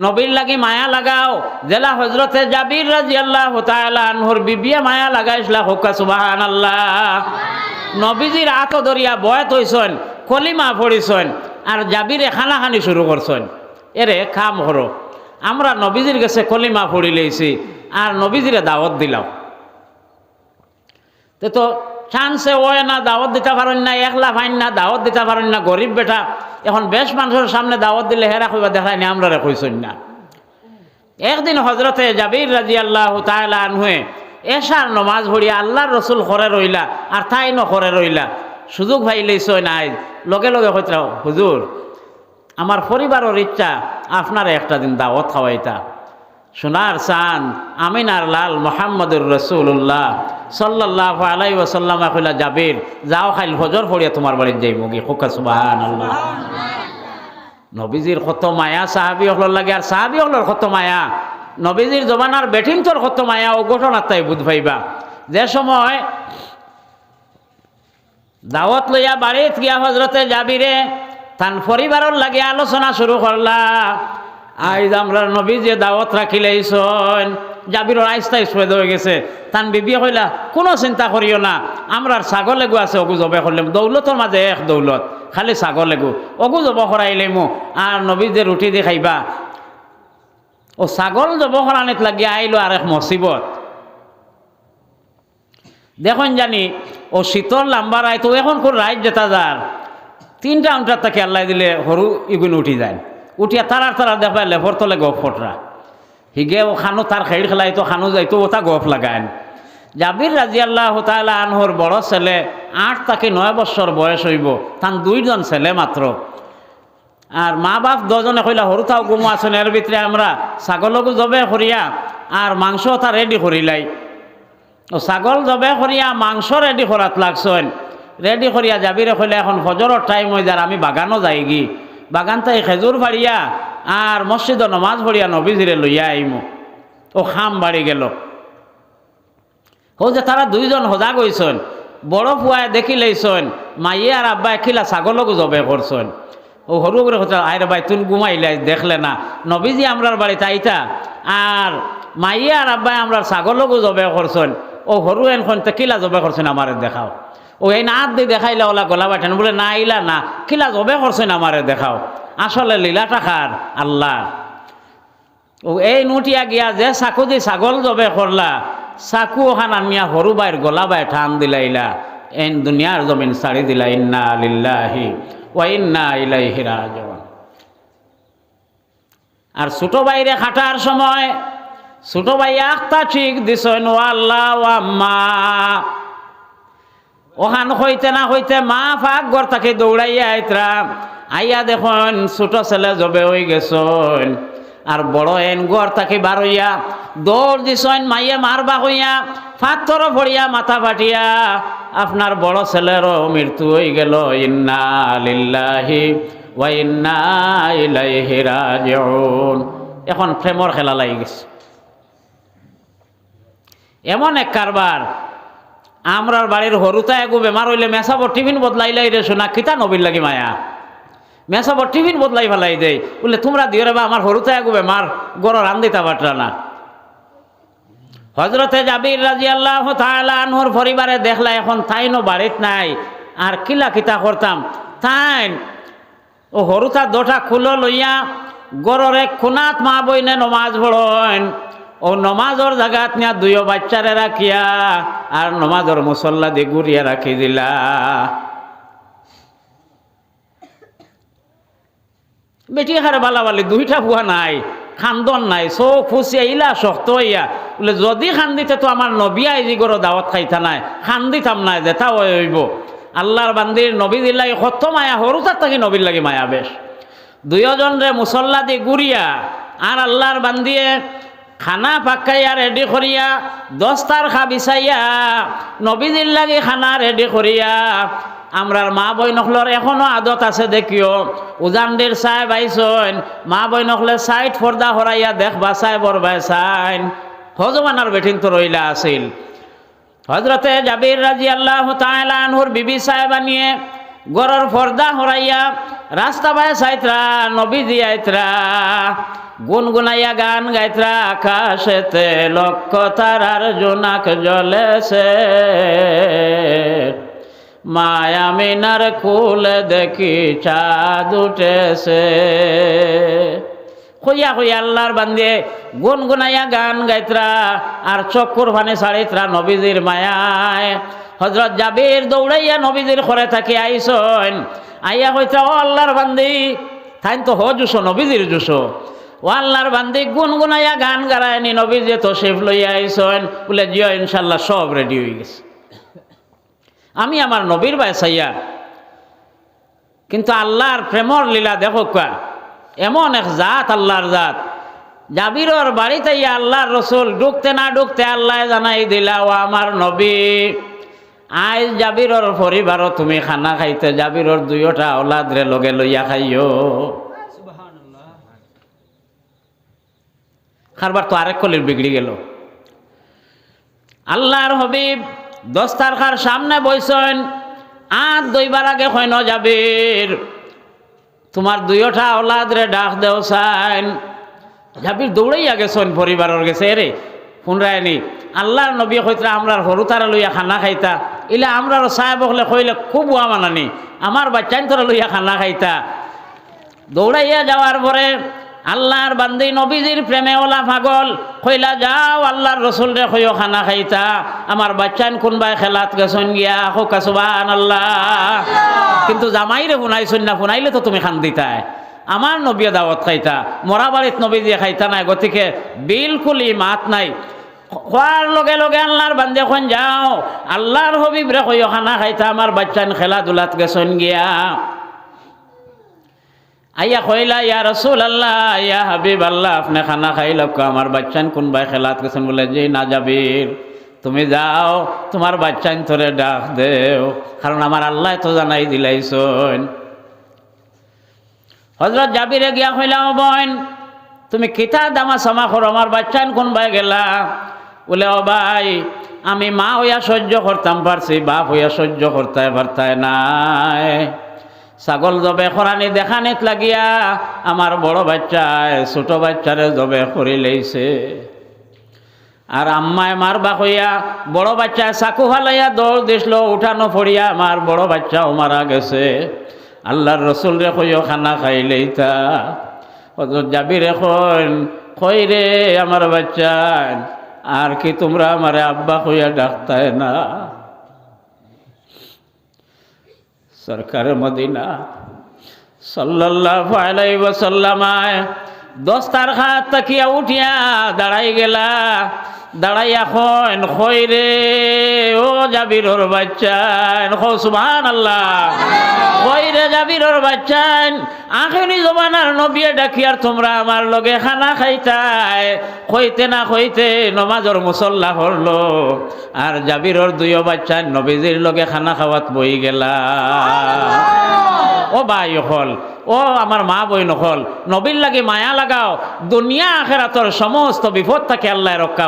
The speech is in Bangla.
নবীর লাগি মায়া লাগাও। জেলা হজরতে জাবির রাজি আল্লাহ আনহর বিবিয়ে মায়া লাগাইছিলা, হোকা সুবাহান আল্লাহ নবীজির আত দরিয়া বয়ত হইছন, কলিমা পড়িছন, আর জাবিরে খানাখানি শুরু করছেন। এরে খাম হরো, আমরা নবীজির কাছে কলিমা পড়ি লইছি, আর নবীজিরে দাওয়াত দিলাম। তে তো চান্সে ওয় না, দাওয়াত দিতে পারেন না, একলা ফাইন না, দাওয়াত দিতে পারেন না, গরিব বেটা। এখন বেশ মানুষের সামনে দাওয়াত দিলে হেরা কইবা দেখায় না আমরা রে কইসন না। একদিন হজরতে জাবির রাজি আল্লাহ তাহলা আনহুয়ে এসার নমাজ ভরিয়া আল্লাহর রসুল করে রইলা, আর তাই ন করে রইলা। সুযোগ ভাইলেই সই নাই লগে লগে হইতে হুজুর, আমার পরিবারের ইচ্ছা, আপনার একটা দিন দাওয়াত খাওয়াইতা। সোনার চান আমিনার লাল মোহাম্মদুর রসুল্লাহ সাল্লাহ আলাই ওসাল্লাম কইলা, জাবির, যাও খাইল হজর ফড়িয়া তোমার বাড়ির যাইব গি হোকা সুবাহান আল্লাহ নবীজির কত মায়া, সাহাবি হলর লাগে, আর সাহাবি হলর কত মায়া। নবীজির জমানার বেটিং তোর কত মায়া, ও ঘটনার তাই বুধ ভাইবা যে সময় দাওয়াত লইয়া বাড়িত গিয়া হজরতে যাবিরে তান পরিবারের লাগে আলোচনা শুরু করলা। আইজ আমরা নবী যে দাওয়াত রাখিলেইছন জাবির আইস্তা স্প্রেদ হয়ে গেছে। তান বিবি কইলা, কোনো চিন্তা করিও না, আমরার ছাগল এগু আছে, অগু জবে করলাম। দৌলতর মাঝে এক দৌলত, খালি ছাগল এগু। অগু জব করাইলে মো আর নবী যে রুটি দি খাইবা। ও ছাগল জব করানিত লাগি আইলো আর এক মসিবত দেখুন জানি ও শীতল লাম্বার আয় তো এখন কোন রাইট যেতা যার তিনটা আউন্টার তাকে আল্লাহ দিলে সরু ইগুন উঠি যায়। উঠিয়া তারা দেখবা লেফর তলে গপ ফটরা হিগে ও খানো তার খেড় খেলাই তো খানো যাইতো ওটা গপ লাগায় জাবির রাজি আল্লাহ তালা আনহর বড় ছেলে আট তাকে নয় বছর বয়স হইব, তান দুইজন ছেলে মাত্র আর মা বাপ দজনে কইলা সরুতাও গুমো আছেন এর ভিতরে আমরা ছাগলকো জবে করিয়া আর মাংস তা রেডি করিলাই ও ছাগল জবে করিয়া, মাংস রেডি করাত লাগছেন রেডি করিয়া যাবিরে কইলে, এখন ফজরের টাইম হয়ে যার আমি বাগানও যাই গি বাগান তাই খেজুর ফাড়িয়া আর মসজিদ নমাজ ভরিয়া নবীজিরে লইয়া আইমু। ও খাম বাড়ি গেল। ও যে তারা দুইজন সজাগ হইছেন বড় ফুয়ায় দেখি লইছেন মাইয়ে আর আব্বাই খিলা ছাগলকো জবে করছেন ও সরু করে কথা আইরে ভাই, তুন ঘুমাইলে দেখলে না। নবীজি আমরার বাড়িতে আইতা, আর মাইয়ে আর আব্বাই আমরার ছাগলকো জবে করছেন ও সরু এনখন কিলা জবে করছেন আমারে দেখাও। ও এই নাত দিয়ে দেখাইলে ওলা গলা বাটেন বলে না আইলা না, কিলা জবে করছেন আমারে দেখাও। আসলে লীলাটা খার আল্লাহ। ও এই নুটিয়া গিয়া যে চাকু দি ছাগল জবে করলা, চাকু ওখান আনিয়া সৰু বাইৰ গলা বাই ঠান দিলাইলা। এন দুনিয়াৰ জমিন চাৰি দিলা, ইন্না লিল্লাহি ওয়া ইন্না ইলাইহি রাজিউন আর ছোট বাইরে খাটার সময়, ছোট ভাই একটা ঠিক দিছেন, ও আল্লাহ ও আম্মা। ওখান হইতে না হইতে মা ফাঁক ঘর তাকে দৌড়াইয়া আইতরা। আইয়া দেখুন, ছোট ছেলে জবে হয়ে গেছন। আর বড় এন ঘর তাকে বারইয়া দৌড় দিছন, মাইয়া মারবা হইয়া ফাত্তর ভরিয়া মাথা ফাটিয়া, আপনার বড় ছেলেরও মৃত্যু হয়ে গেল, ইন্না এখন প্রেমর খেলা লাগি গেছে। এমন এক কারবার আমরার বাড়ির হরুতা এগো বেমার হইলে মেসাবর টিফিন বদলাইলাই রে শোনা কিতা নবীর লাগি মায়া? মেসাবর টিফিন বদলাই ফেলাই দেই। বলে, তোমরা দিও রে বা, আমার হরুতা এগো বেমার গড় রান্দিতা পাটরা না। হজরতে জাবির রাজি আল্লাহ আনহর পরিবারে দেখলা, এখন তাইনো বাড়িত নাই, আর কিলা কিতা করতাম? তাইন, ও হরুতা দোটা খুলো লইয়া গড়রে খুনাত মা বইনে নমাজ পড়েন ও নমাজর জায়গাত নিয়া দুইও বাচ্চারে রাখিয়া আর নমাজর মুসল্লা দিয়ে ঘুরিয়া রাখি দিলা। বেটি হারে বালাবালি দুইটা ভুয়া নাই, খান্দন নাই, চোখ ফুসিয়া ইলা শক্ত হইয়া বলে, যদি খান্দিতে তো আমার নবী আইজি গরো দাওয়াত খাইতা নাই খান্দিতাম নাই যেটা হইব আল্লাহর বান্দির নবী দিল্লাই কত মায়া সরু তার থাকি নবীর লাগি মায়া বেশ দুইজন রে মুসল্লা দি গুড়িয়া আর আল্লাহর বান্দিয়ে খানা পাকাইয়া রেডি করিয়া, দস্তার খা বিছাইয়া, নবীজির লাগি খানা রেডি করিয়া। আমরার মা বই নকলর এখনও আদত আছে দেখিও উজানদের চাই বাইছন মা বই নকলে সাইড ফর্দা হরাইয়া দেখবা চাই বরবাই চাইন হজমানার বেঠিন তো রইলা আছিল। হজরতে জাবির রাজি আল্লাহ তাহর বিবি সাহেবা নিয়ে গরর পর্দা হরাইয়া, রাস্তা বায় সাইত্রা নবী দিয়াইত্রা গুনগুনাইয়া গান গাইত্রা, আকাশেতে লক্ষ তারার জোনাক জ্বলেছে। মায়া মিনার কুলে দেখি চাঁদ উঠেছে। হইয়া হইয়া আল্লাহর বান্দে গুনগুনাইয়া গান গাইত্রা, আর চক্কুর ভানে সাড়িত্রা নবীজির মায়ায়। হজরত জাবির দৌড়াইয়া নবীজির ঘরে থাকি আইসন। আইয়া হইতা ও আল্লাহর বান্দি তাইন তো হ জুসো, নবীজির জুসো। ও আল্লাহর বান্দি গুনগুনাইয়া গান গারায়নি নবীজি তো শেফ লইয়া আইসন। বলে, জিও ইনশাল্লাহ সব রেডি হয়ে গেছে। আমি আমার নবীর বাসাইয়া কিন্তু আল্লাহর প্রেমর লীলা দেখো কা, এমন এক জাত আল্লাহর জাত। জাবিরর বাড়িতে আল্লাহর রসুল ঢুকতে না ঢুকতে আল্লাহ জানাই দিলা, ও আমার নবী আইজ জাবিরর পরিবারও তুমি খানা খাইতে জাবিরর দুইটা ওলাদরে লগে লইয়া খাইও। খারবার তো আরেক কলির বিগড়ি গেল। আল্লাহর হবিব দস্তার খার সামনে বইছেন আর দইবার আগে হয় ন যাবির তোমার দুইটা ওলাদ রে ডাক দেও সাইন। যাবির দৌড়াইয়া গেছেন, পরিবারের গেছে রে শুনরায়নি আল্লাহর নবী কইতরা আমরার সরু তারা লইয়া খানা খাইতা। ইলে আমরার সাহেব হলে কইলে খুব ওয়া মানানি আমার বাচ্চান তোরা লইয়া খানা খাইতা। দৌড়াইয়া যাওয়ার পরে আল্লাহর বান্দি নবীজির প্রেমে ওলা পাগল। কইলা, যাও আল্লাহর রসুল রে কইও খানা খাইতা। আমার বাচ্চান কোনবাই খেলাত গেছন গিয়া। হোকা সুবান আল্লাহ কিন্তু জামাই রে শুনাইছন না শুনাইলে তো তুমি খান দিতাই আমার নবীয়ে দাওয়াত খাইতা। মরা বাড়িত নবী দিয়ে খাইতা নাই। গতিকে বিলকুলই মাত নাই। খোয়ার লগে লগে আল্লাহর বান্দে খন যাও। আল্লাহর হবিব রে কইও খানা খাইতা আমার বাচ্চান খেলাধুলাত গেছন গিয়া। আইয়া কইলা, ইয়া রসুল আল্লাহ ইয়া হাবিব আল্লাহ আপনি খানা খাই লোক আমার বাচ্চান কোনবাই খেলাত গেছেন? বলে যে না যাবির তুমি যাও, তোমার বাচ্চান তোরে ডাক দেও, কারণ আমার আল্লাহ তো জানাই দিলাইছন। হজরত জাবিরে গিয়া কইলাম বোন, তুমি কিতা দামা সামা করো? আমার বাচ্চান কোন কোনবাই গেলা? বলে, ও ভাই, আমি মা হইয়া সহ্য করতাম, পারছি, বাপ হইয়া সহ্য করতে পারতায় নাই। ছাগল জবে খরানি দেখানিত লাগিয়া, আমার বড় বাচ্চায়, ছোট বাচ্চারে জবে করি লইছে। আর আম্মায় মারবা হইয়া, বড় বাচ্চা চাকু ফালাইয়া দৌড় দিছিল, উঠানো ফড়িয়া আমার বড় বাচ্চাও মারা গেছে। আল্লাহর রসুল রে কইও, খানা খাইলেই তা যাবি রে কই রে আমার বাচ্চা? আর কি তোমরা আমারে আব্বা হইয়া ডাকতায় না? সরকারের মদিনা সাল্লাল্লাহু আলাইহি ওয়াসাল্লামায় দস্তার খাত তাকিয়া উঠিয়া দাঁড়াই গেলা। দাঁড়াই এখন কই রে, ও জাবিরর বাচ্চান খো সুবহান আল্লাহ কই রে জাবিরর বাচ্চান আখেরি জমানার নবিয়ে ডাকিয়ার তোমরা আমার লগে খানা খাইতাই কইতে না কইতে নমাজর মুসল্লা হরলো আর জাবিরর দুইও বাচ্চান নবীজির লগে খানা খাওয়াত বই গেলা। ও ভাই হল ও আমার মা বই নকল নবীর লাগে মায়া লাগাও, দুনিয়া আখেরাতর সমস্ত বিপদ থাকে আল্লাহ রক্ষা